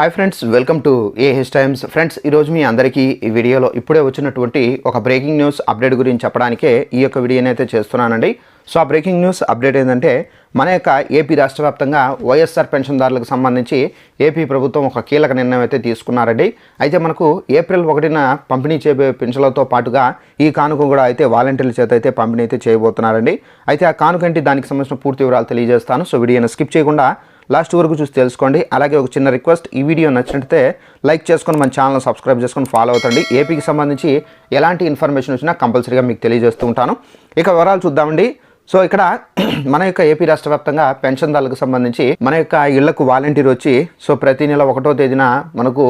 Hi friends welcome to AH times friends ఈరోజు మీ అందరికీ ఈ వీడియోలో ఇప్పుడే వచ్చినటువంటి ఒక బ్రేకింగ్ న్యూస్ అప్డేట్ గురించి చెప్పడానికే ఈ యొక్క వీడియోని అయితే చేస్తున్నానండి. సో ఆ బ్రేకింగ్ న్యూస్ అప్డేట్ ఏంటంటే మన యొక్క ఏపీ రాష్ట్ర వ్యాప్తంగా వైఎస్ఆర్ పెన్షన్దారులకు సంబంధించి ఏపీ ప్రభుత్వం ఒక కీలక నిర్ణయం అయితే తీసుకున్నారండి. అయితే మనకు ఏప్రిల్ ఒకటిన పంపిణీ చేయబోయే పెన్షన్లతో పాటుగా ఈ కానుక కూడా అయితే వాలంటీర్ల చేత అయితే పంపిణీ అయితే చేయబోతున్నారండి. అయితే ఆ కానుక ఏంటి? దానికి సంబంధించిన పూర్తి వివరాలు తెలియజేస్తాను. సో వీడియోని స్కిప్ చేయకుండా లాస్ట్ వరకు చూసి తెలుసుకోండి. అలాగే ఒక చిన్న రిక్వెస్ట్ ఈ వీడియో నచ్చినట్లయితే లైక్ చేసుకొని మన ఛానల్ సబ్స్క్రైబ్ చేసుకొని ఫాలో అవుతండి. ఏపీకి సంబంధించి ఎలాంటి ఇన్ఫర్మేషన్ వచ్చినా కంపల్సరీగా మీకు తెలియజేస్తూ ఉంటాను. ఇక వివరాలు చూద్దామండి. సో ఇక్కడ మన యొక్క ఏపీ రాష్ట్ర వ్యాప్తంగా పెన్షన్దారులకు సంబంధించి మన యొక్క ఇళ్ళకు వాలంటీర్ వచ్చి సో ప్రతి నెల ఒకటో తేదీన మనకు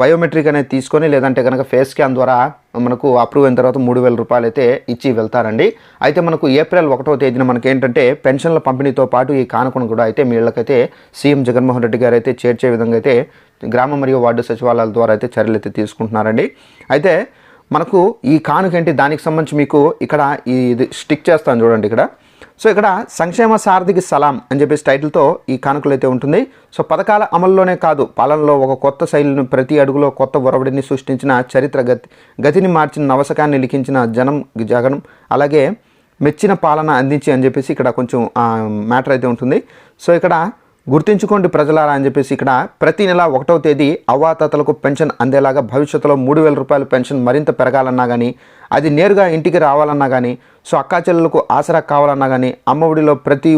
బయోమెట్రిక్ అనేది తీసుకొని లేదంటే కనుక ఫేస్ స్కాన్ ద్వారా మనకు అప్రూవ్ అయిన తర్వాత మూడు వేల రూపాయలు అయితే ఇచ్చి వెళ్తారండి. అయితే మనకు ఏప్రిల్ ఒకటో తేదీన మనకి ఏంటంటే పెన్షన్ల పంపిణీతో పాటు ఈ కానుకను కూడా అయితే మీ ఇళ్ళకైతే సీఎం జగన్మోహన్ రెడ్డి గారు అయితే చేర్చే విధంగా అయితే గ్రామ మరియు వార్డు సచివాలయాల ద్వారా అయితే చర్యలు అయితే తీసుకుంటున్నారండి. అయితే మనకు ఈ కానుక ఏంటి? దానికి సంబంధించి మీకు ఇక్కడ ఈ ఇది స్టిక్ చేస్తాను చూడండి ఇక్కడ. సో ఇక్కడ సంక్షేమ సారథికి సలాం అని చెప్పేసి టైటిల్తో ఈ కానుకలు అయితే ఉంటుంది. సో పథకాల అమల్లోనే కాదు పాలనలో ఒక కొత్త శైలిని ప్రతి అడుగులో కొత్త ఒరవడిని సృష్టించిన చరిత్ర గతి గతిని మార్చిన నవశకాన్ని లిఖించిన జనం జగనం అలాగే మెచ్చిన పాలన అందించి అని చెప్పేసి ఇక్కడ కొంచెం మ్యాటర్ అయితే ఉంటుంది. సో ఇక్కడ గుర్తుంచుకోండి ప్రజలారా అని చెప్పేసి ఇక్కడ ప్రతి నెల ఒకటవ తేదీ అవ్వాతాతలకు పెన్షన్ అందేలాగా భవిష్యత్తులో మూడు వేల రూపాయల పెన్షన్ మరింత పెరగాలన్నా కానీ అది నేరుగా ఇంటికి రావాలన్నా కానీ సో అక్కా చెల్లెలకు ఆసరా కావాలన్నా కానీ అమ్మఒడిలో ప్రతి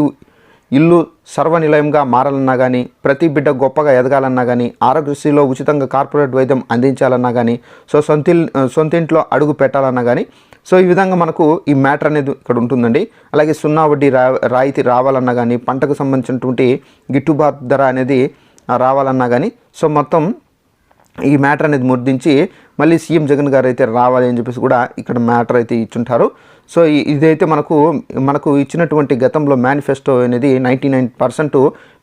ఇల్లు సర్వనిలయంగా మారాలన్నా కానీ ప్రతి బిడ్డ గొప్పగా ఎదగాలన్నా కానీ ఆరోగ్యశ్రీలో ఉచితంగా కార్పొరేట్ వైద్యం అందించాలన్నా కానీ సో సొంతి సొంతింట్లో అడుగు పెట్టాలన్నా కానీ సో ఈ విధంగా మనకు ఈ మ్యాటర్ అనేది ఇక్కడ ఉంటుందండి. అలాగే సున్నా వడ్డీ రా రాయితీ రావాలన్నా కానీ పంటకు సంబంధించినటువంటి గిట్టుబాటు ధర అనేది రావాలన్నా కానీ సో మొత్తం ఈ మ్యాటర్ అనేది ముద్రించి మళ్ళీ సీఎం జగన్ గారు అయితే రావాలి అని చెప్పేసి కూడా ఇక్కడ మ్యాటర్ అయితే ఇచ్చుంటారు. సో ఇదైతే మనకు మనకు ఇచ్చినటువంటి గతంలో మేనిఫెస్టో అనేది నైంటీ నైన్ పర్సెంట్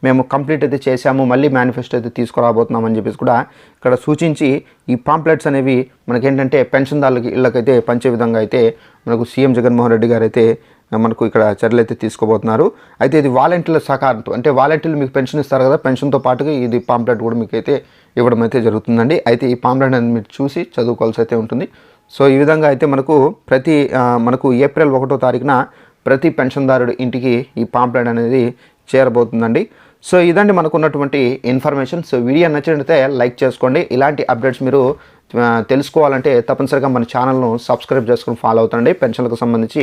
మేము కంప్లీట్ అయితే చేశాము మళ్ళీ మేనిఫెస్టో అయితే తీసుకురాబోతున్నాం అని చెప్పేసి కూడా ఇక్కడ సూచించి ఈ పాంప్లెట్స్ అనేవి మనకేంటంటే పెన్షన్దారులకి ఇళ్ళకైతే పంచే విధంగా అయితే మనకు సీఎం జగన్మోహన్ రెడ్డి గారు అయితే మనకు ఇక్కడ చర్యలు అయితే తీసుకోబోతున్నారు. అయితే ఇది వాలంటీర్ల సహకారంతో అంటే వాలంటీర్లు మీకు పెన్షన్ ఇస్తారు కదా పెన్షన్తో పాటుగా ఇది పాంప్లెట్ కూడా మీకు అయితే ఇవ్వడం అయితే జరుగుతుందండి. అయితే ఈ పాంప్లెట్ అనేది మీరు చూసి చదువుకోవాల్సి అయితే ఉంటుంది. సో ఈ విధంగా అయితే మనకు ప్రతి మనకు ఏప్రిల్ ఒకటో తారీఖున ప్రతి పెన్షన్దారుడి ఇంటికి ఈ పాంప్లెట్ అనేది చేరబోతుందండి. సో ఇదండి మనకున్నటువంటి ఇన్ఫర్మేషన్. సో వీడియో నచ్చినట్లయితే లైక్ చేసుకోండి. ఇలాంటి అప్డేట్స్ మీరు తెలుసుకోవాలంటే తప్పనిసరిగా మన ఛానల్ను సబ్స్క్రైబ్ చేసుకుని ఫాలో అవుతండి. పెన్షన్లకు సంబంధించి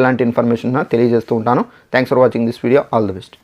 ఎలాంటి ఇన్ఫర్మేషన్ తెలియజేస్తూ ఉంటాను. Thanks for watching this video. All the best.